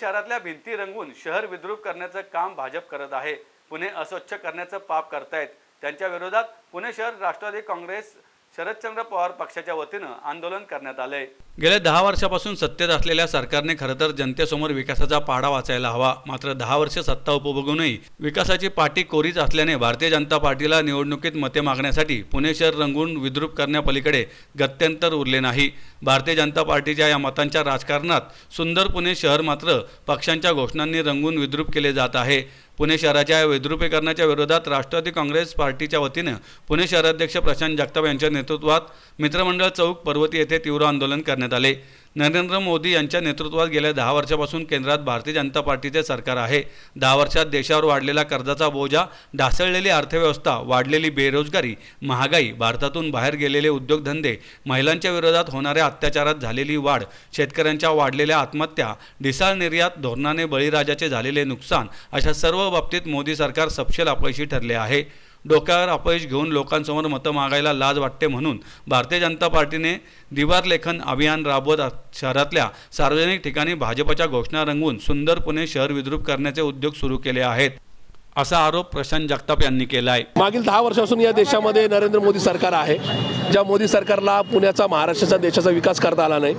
शहरातल्या भिंती रंगवून शहर विद्रूप करण्याचं काम भाजप करत आहे. पुणे अस्वच्छ करण्याचं पाप करतायत. त्यांच्या विरोधात पुणे शहर राष्ट्रवादी काँग्रेस शरदचंद्र पवार पक्षाच्या वतीनं आंदोलन करण्यात आलंय. गेल्या दहा वर्षापासून सत्तेत असलेल्या सरकारने खरं तर जनतेसमोर विकासाचा पाडा वाचायला हवा. मात्र दहा वर्ष सत्ता उपभोगूनही विकासाची पाठी कोरीच असल्याने भारतीय जनता पार्टीला निवडणुकीत मते मागण्यासाठी पुणे शहर रंगून विद्रूप करण्यापलीकडे गत्यंतर उरले नाही. भारतीय जनता पार्टीच्या या मतांच्या राजकारणात सुंदर पुणे शहर मात्र पक्षांच्या घोषणांनी रंगून विद्रूप केले जात आहे. पुणे शहराच्या या विद्रुपीकरणाच्या विरोधात राष्ट्रवादी काँग्रेस पार्टीच्या वतीनं पुणे शहराध्यक्ष प्रशांत जगताप यांच्या नेतृत्वात मित्रमंडळ चौक पर्वती येथे तीव्र आंदोलन करण्यात आले. नरेंद्र मोदी यांच्या नेतृत्वात गेल्या दहा वर्षापासून केंद्रात भारतीय जनता पार्टीचे सरकार आहे. दहा वर्षात देशावर वाढलेला कर्जाचा बोजा ढासळलेली अर्थव्यवस्था वाढलेली बेरोजगारी महागाई भारतातून बाहेर गेलेले उद्योगधंदे महिलांच्या विरोधात होणाऱ्या अत्याचारात झालेली वाढ शेतकऱ्यांच्या वाढलेल्या आत्महत्या ढिसाळ निर्यात धोरणाने बळीराजाचे झालेले नुकसान अशा सर्व बाबतीत मोदी सरकार सपशेल अपयशी ठरले आहे. डोक्यावर अपयश घेऊन लोकांसमोर मतं मागायला लाज वाटते म्हणून भारतीय जनता पार्टीने दिवार लेखन अभियान राबवत शहरातल्या सार्वजनिक ठिकाणी भाजपच्या घोषणा रंगवून सुंदर पुणे शहर विद्रूप करण्याचे उद्योग सुरू केले आहेत. असा आरोप प्रशांत जगताप यांनी केला आहे मागील दहा वर्षापासून या देशामध्ये नरेंद्र मोदी सरकार आहे ज्या मोदी सरकारला पुण्याचा महाराष्ट्राचा देशाचा विकास करता आला नाही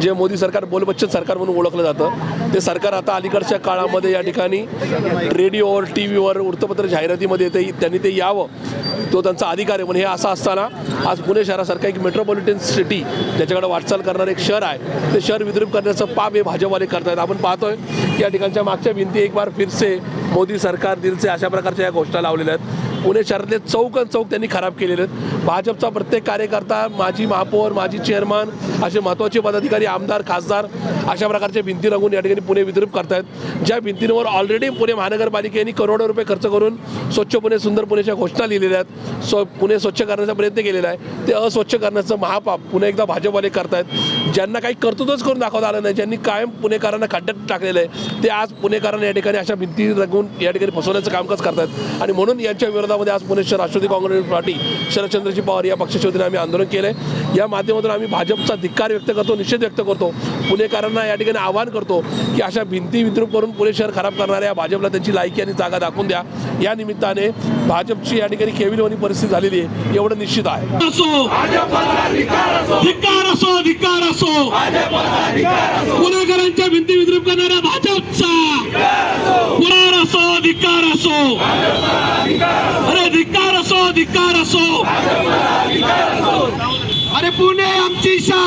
जे मोदी सरकार बोलबच्चन सरकार म्हणून ओळखलं जातं ते सरकार आता अलीकडच्या काळामध्ये या ठिकाणी रेडिओवर टी व्हीवर वृत्तपत्र जाहिरातीमध्ये ते त्यांनी ते यावं तो त्यांचा अधिकार आहे. म्हणून हे असं असताना आज पुणे शहरासारखं एक मेट्रोपॉलिटन सिटी ज्याच्याकडे वाटचाल करणारं एक शहर आहे ते शहर विद्रूप करण्याचं पाप हे भाजपवाले करतायत. आपण पाहतोय या ठिकाणच्या मागच्या भिंती एक बार फिरसे मोदी सरकार दिलसे अशा प्रकारच्या या घोषणा लावलेल्या आहेत. पुणे शहरातले चौक आणि चौक त्यांनी खराब केलेले आहेत. भाजपचा प्रत्येक कार्यकर्ता माजी महापौर माजी चेअरमन असे महत्त्वाचे पदाधिकारी आमदार खासदार अशा प्रकारच्या भिंती रंगून या ठिकाणी पुणे विद्रूप करतायत. ज्या भिंतींवर ऑलरेडी पुणे महानगरपालिकेने करोडो रुपये खर्च करून स्वच्छ पुणे सुंदर पुणेच्या घोषणा लिहिलेल्या आहेत. स्व पुणे स्वच्छ करण्याचा प्रयत्न केलेला आहे. ते अस्वच्छ करण्याचं महापाप पुन्हा एकदा भाजपवाले करतायत. ज्यांना काही कर्तृत्वच करून दाखवता आलं नाही ज्यांनी कायम पुणेकरांना खड्ड्यात टाकलेलं आहे ते आज पुणेकरांना या ठिकाणी अशा भिंती रंगून या ठिकाणी फसवण्याचं कामकाज करतात आणि म्हणून यांच्या विरोधामध्ये आज पुणे शहर राष्ट्रवादी काँग्रेस पार्टी शरदचंद्रजी पवार या पक्षाच्या वतीने आम्ही आंदोलन केलं आहे या माध्यमातून आम्ही भाजपचा धिक्कार व्यक्त करतो निषेध व्यक्त करतो. पुणेकरांना या ठिकाणी आवाहन करतो की अशा भिंती विद्रूप करून पुणे शहर खराब करणाऱ्या भाजपला त्यांची लायकी आणि जागा दाखवून द्या. या निमित्ताने भाजपची या ठिकाणी केविलवाणी परिस्थिती झालेली आहे एवढं निश्चित आहे. असो धिक्कार असो. धिक्कार असो पुणेकरांच्या भिंती विद्रूप करणाऱ्या भाजपचा. असो. धिक्कार असो धिक्कार असो धिक्कार असो. अरे पुणे आमची शाळा